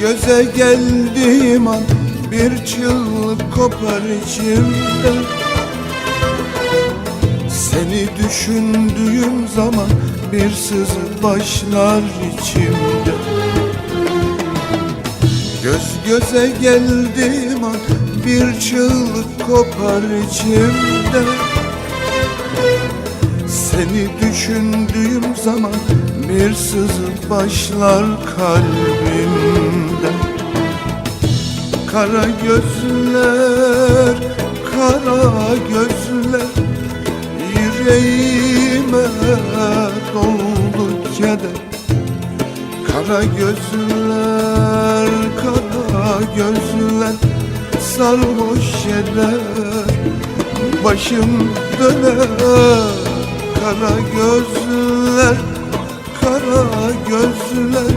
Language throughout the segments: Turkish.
göze geldiğim an bir çığlık kopar içimde. Seni düşündüğüm zaman bir sızı başlar içimde. Göz göze geldiğim an bir çığlık kopar içimde Seni düşündüğüm zaman bir sızı başlar kalbimde. Kara gözler, kara gözler Yüreğime doldu keder Kara gözler, kara gözler Sarhoş eder Başım döner Kara gözler, kara gözler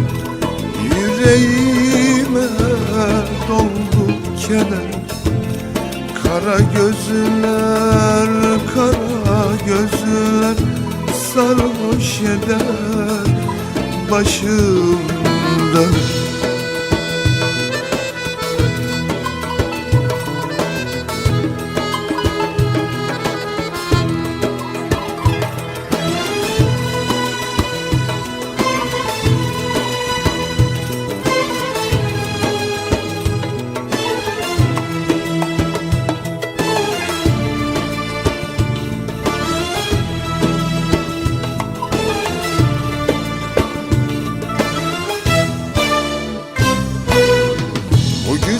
Yüreğime doldu keder Kara gözler, kara gözler Sarhoş eder Başım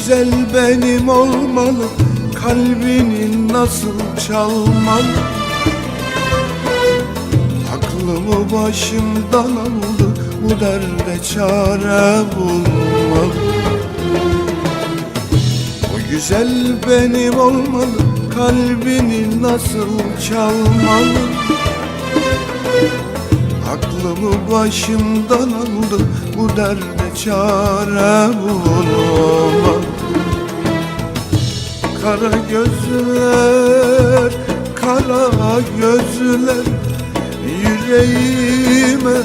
güzel benim olmalı Kalbinin nasıl çalmalı? Aklımı başımdan aldı Bu derde çare bulmalı. Bu güzel benim olmalı Kalbini nasıl çalmalı Aklımı başımdan aldı. Bu derde çare bulamadım Kara gözler, kara gözler. Yüreğime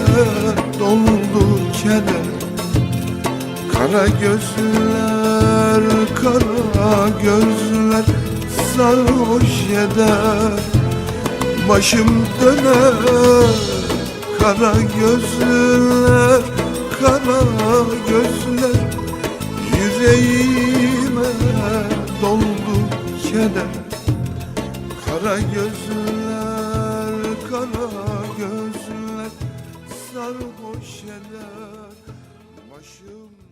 doldu keder. Kara gözler, kara gözler. Sarhoş eder. Başım döner Kara gözler, kara gözler Yüreğime doldu keder Kara gözler, kara gözler Sarhoş eder Başım